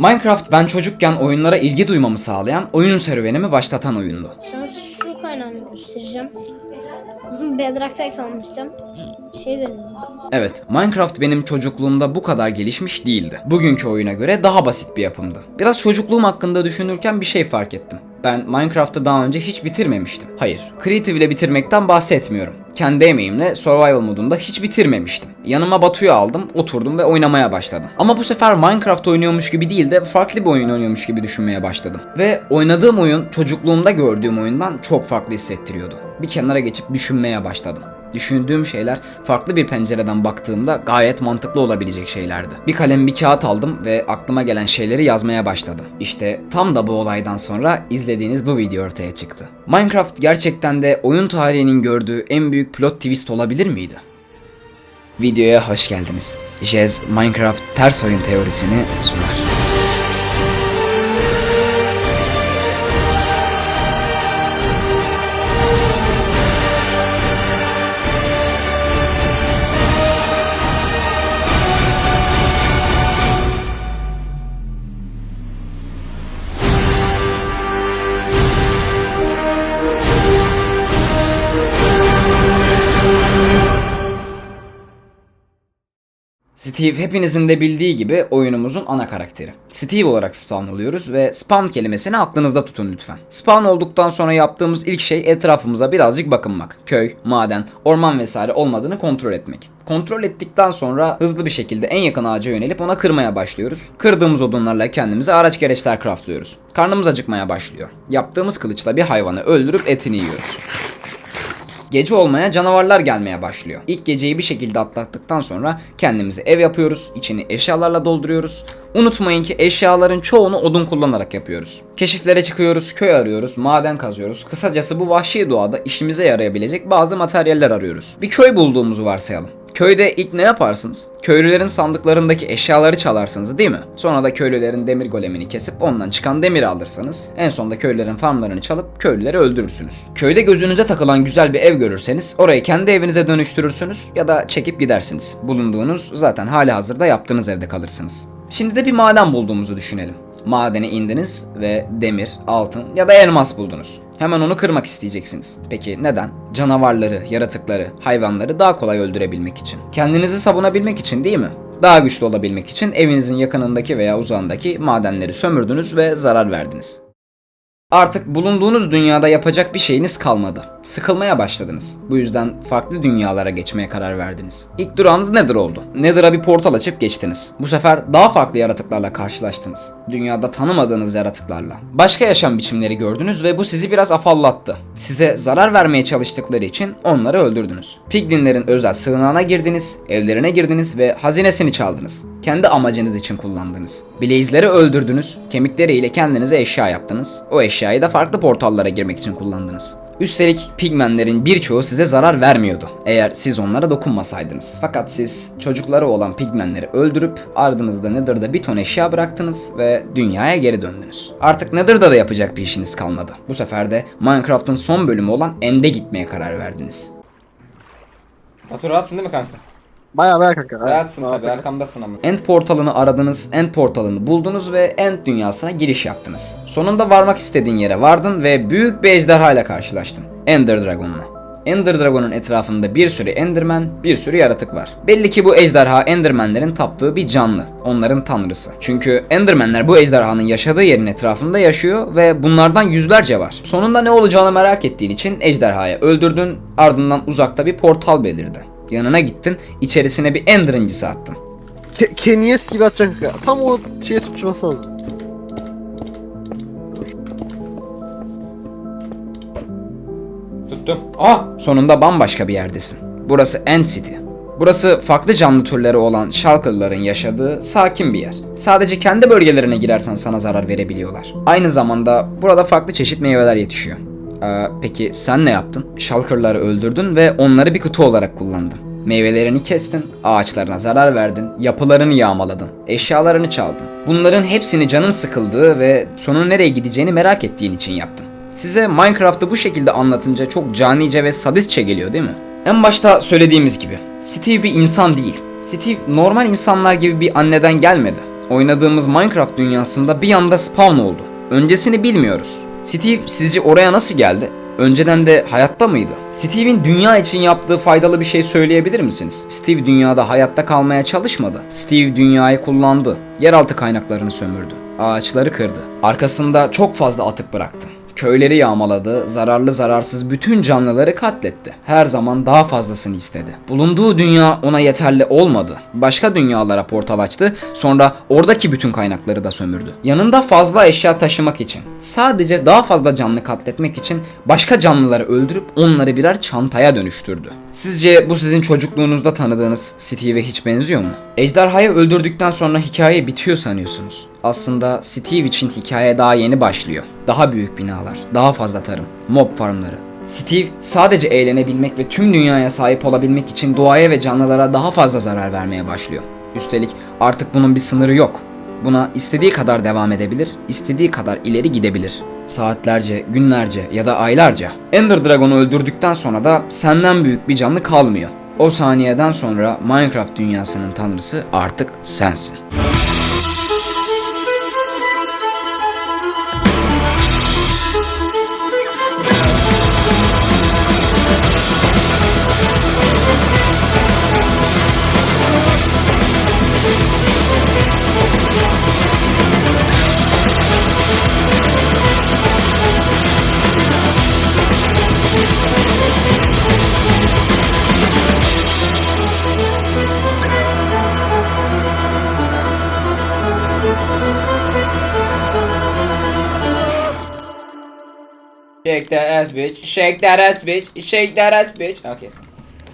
Minecraft ben çocukken oyunlara ilgi duymamı sağlayan, oyun serüvenimi başlatan oyundu. Sadece su kaynağını göstereceğim. Bedrock'ta kalmıştım. Şey dönüyor. Evet, Minecraft benim çocukluğumda bu kadar gelişmiş değildi. Bugünkü oyuna göre daha basit bir yapımdı. Biraz çocukluğum hakkında düşünürken bir şey fark ettim. Ben Minecraft'ı daha önce hiç bitirmemiştim. Hayır, Creative ile bitirmekten bahsetmiyorum. Kendi emeğimle Survival modunda hiç bitirmemiştim. Yanıma Batu'yu aldım, oturdum ve oynamaya başladım. Ama bu sefer Minecraft oynuyormuş gibi değil de farklı bir oyun oynuyormuş gibi düşünmeye başladım. Ve oynadığım oyun çocukluğumda gördüğüm oyundan çok farklı hissettiriyordu. Bir kenara geçip düşünmeye başladım. Düşündüğüm şeyler farklı bir pencereden baktığımda gayet mantıklı olabilecek şeylerdi. Bir kalem bir kağıt aldım ve aklıma gelen şeyleri yazmaya başladım. İşte tam da bu olaydan sonra izlediğiniz bu video ortaya çıktı. Minecraft gerçekten de oyun tarihinin gördüğü en büyük plot twist olabilir miydi? Videoya hoş geldiniz. Jez Minecraft ters oyun teorisini sunar. Steve hepinizin de bildiği gibi oyunumuzun ana karakteri. Steve olarak spawn oluyoruz ve spawn kelimesini aklınızda tutun lütfen. Spawn olduktan sonra yaptığımız ilk şey etrafımıza birazcık bakınmak. Köy, maden, orman vesaire olmadığını kontrol etmek. Kontrol ettikten sonra hızlı bir şekilde en yakın ağaca yönelip ona kırmaya başlıyoruz. Kırdığımız odunlarla kendimize araç gereçler craftlıyoruz. Karnımız acıkmaya başlıyor. Yaptığımız kılıçla bir hayvanı öldürüp etini yiyoruz. Gece olmaya canavarlar gelmeye başlıyor. İlk geceyi bir şekilde atlattıktan sonra kendimize ev yapıyoruz, içini eşyalarla dolduruyoruz. Unutmayın ki eşyaların çoğunu odun kullanarak yapıyoruz. Keşiflere çıkıyoruz, köy arıyoruz, maden kazıyoruz. Kısacası bu vahşi doğada işimize yarayabilecek bazı materyaller arıyoruz. Bir köy bulduğumuzu varsayalım. Köyde ilk ne yaparsınız? Köylülerin sandıklarındaki eşyaları çalarsınız değil mi? Sonra da köylülerin demir golemini kesip ondan çıkan demiri alırsınız. En sonunda köylülerin farmlarını çalıp köylüleri öldürürsünüz. Köyde gözünüze takılan güzel bir ev görürseniz orayı kendi evinize dönüştürürsünüz ya da çekip gidersiniz. Bulunduğunuz zaten hali hazırda yaptığınız evde kalırsınız. Şimdi de bir maden bulduğumuzu düşünelim. Madene indiniz ve demir, altın ya da elmas buldunuz. Hemen onu kırmak isteyeceksiniz. Peki neden? Canavarları, yaratıkları, hayvanları daha kolay öldürebilmek için. Kendinizi savunabilmek için değil mi? Daha güçlü olabilmek için evinizin yakınındaki veya uzağındaki madenleri sömürdünüz ve zarar verdiniz. Artık bulunduğunuz dünyada yapacak bir şeyiniz kalmadı. Sıkılmaya başladınız. Bu yüzden farklı dünyalara geçmeye karar verdiniz. İlk durağınız Nether oldu. Nether'a bir portal açıp geçtiniz. Bu sefer daha farklı yaratıklarla karşılaştınız. Dünyada tanımadığınız yaratıklarla. Başka yaşam biçimleri gördünüz ve bu sizi biraz afallattı. Size zarar vermeye çalıştıkları için onları öldürdünüz. Piglinlerin özel sığınağına girdiniz, evlerine girdiniz ve hazinesini çaldınız. Kendi amacınız için kullandınız. Blaze'leri öldürdünüz, kemikleriyle kendinize eşya yaptınız. O eşyayı da farklı portallara girmek için kullandınız. Üstelik pigmenlerin birçoğu size zarar vermiyordu. Eğer siz onlara dokunmasaydınız. Fakat siz çocukları olan pigmenleri öldürüp ardınızda Nether'da bir ton eşya bıraktınız ve dünyaya geri döndünüz. Artık Nether'da da yapacak bir işiniz kalmadı. Bu sefer de Minecraft'ın son bölümü olan End'e gitmeye karar verdiniz. Batu rahatsın değil mi kanka? Baya baya kanka. Rahatsın tabi arkamdasın ama. End portalını aradınız, End portalını buldunuz ve End dünyasına giriş yaptınız. Sonunda varmak istediğin yere vardın ve büyük bir ejderha ile karşılaştın. Ender Dragon'la. Ender Dragon'un etrafında bir sürü Enderman, bir sürü yaratık var. Belli ki bu ejderha Enderman'lerin taptığı bir canlı. Onların tanrısı. Çünkü Enderman'ler bu ejderhanın yaşadığı yerin etrafında yaşıyor ve bunlardan yüzlerce var. Sonunda ne olacağını merak ettiğin için ejderhayı öldürdün, ardından uzakta bir portal belirdi. Yanına gittin, içerisine bir Ender incisi attın. Ke Kenyes gibi atacaksın kanka. Tam o şeye tutması lazım. Tuttum. Ah! Sonunda bambaşka bir yerdesin. Burası End City. Burası farklı canlı türleri olan Shulker'ların yaşadığı sakin bir yer. Sadece kendi bölgelerine girersen sana zarar verebiliyorlar. Aynı zamanda burada farklı çeşit meyveler yetişiyor. Ee, peki sen ne yaptın? Shulker'ları öldürdün ve onları bir kutu olarak kullandın. Meyvelerini kestin, ağaçlarına zarar verdin, yapılarını yağmaladın, eşyalarını çaldın. Bunların hepsini canın sıkıldığı ve sonun nereye gideceğini merak ettiğin için yaptın. Size Minecraft'ı bu şekilde anlatınca çok canice ve sadistçe geliyor değil mi? En başta söylediğimiz gibi Steve bir insan değil. Steve normal insanlar gibi bir anneden gelmedi. Oynadığımız Minecraft dünyasında bir anda spawn oldu. Öncesini bilmiyoruz. Steve sizce oraya nasıl geldi? Önceden de hayatta mıydı? Steve'in dünya için yaptığı faydalı bir şey söyleyebilir misiniz? Steve dünyada hayatta kalmaya çalışmadı. Steve dünyayı kullandı. Yeraltı kaynaklarını sömürdü. Ağaçları kırdı. Arkasında çok fazla atık bıraktı. Köyleri yağmaladı, zararlı zararsız bütün canlıları katletti. Her zaman daha fazlasını istedi. Bulunduğu dünya ona yeterli olmadı. Başka dünyalara portal açtı, sonra oradaki bütün kaynakları da sömürdü. Yanında fazla eşya taşımak için, sadece daha fazla canlı katletmek için başka canlıları öldürüp onları birer çantaya dönüştürdü. Sizce bu sizin çocukluğunuzda tanıdığınız Steve'e hiç benziyor mu? Ejderhayı öldürdükten sonra hikaye bitiyor sanıyorsunuz. Aslında Steve için hikaye daha yeni başlıyor. Daha büyük binalar, daha fazla tarım, mob farmları. Steve sadece eğlenebilmek ve tüm dünyaya sahip olabilmek için doğaya ve canlılara daha fazla zarar vermeye başlıyor. Üstelik artık bunun bir sınırı yok. Buna istediği kadar devam edebilir, istediği kadar ileri gidebilir. Saatlerce, günlerce ya da aylarca. Ender Dragon'u öldürdükten sonra da senden büyük bir canlı kalmıyor. O saniyeden sonra Minecraft dünyasının tanrısı artık sensin. Shake that ass bitch, shake that ass bitch, shake that ass bitch. Okay.